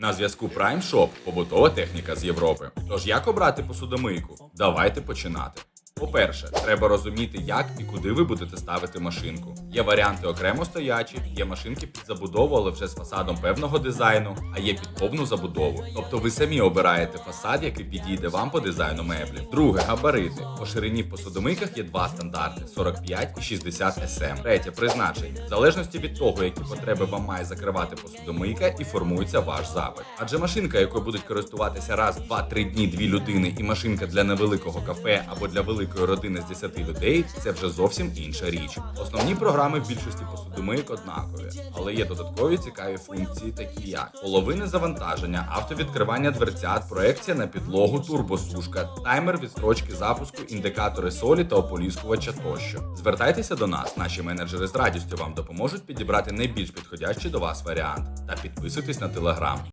На зв'язку Prime Shop – побутова техніка з Європи. Тож як обрати посудомийку? Давайте починати. По-перше, треба розуміти, як і куди ви будете ставити машинку. Є варіанти окремо стоячі, є машинки під забудову, але вже з фасадом певного дизайну, а є під повну забудову. Тобто ви самі обираєте фасад, який підійде вам по дизайну меблів. Друге габарити. По ширині в посудомийках є два стандарти: 45 і 60 см. Третє призначення. В залежності від того, які потреби вам має закривати посудомийка, і формується ваш запит. Адже машинка, якою будуть користуватися раз, два-три дні дві людини, і машинка для невеликого кафе або для великої родини з 10 людей це вже зовсім інша річ. Основні програми в більшості посудомийок однакові, але є додаткові цікаві функції, такі як половини завантаження, автовідкривання дверцят, проекція на підлогу, турбосушка, таймер відстрочки запуску, індикатори солі та ополіскувача тощо. Звертайтеся до нас, наші менеджери з радістю вам допоможуть підібрати найбільш підходящий до вас варіант та підписуйтесь на телеграм.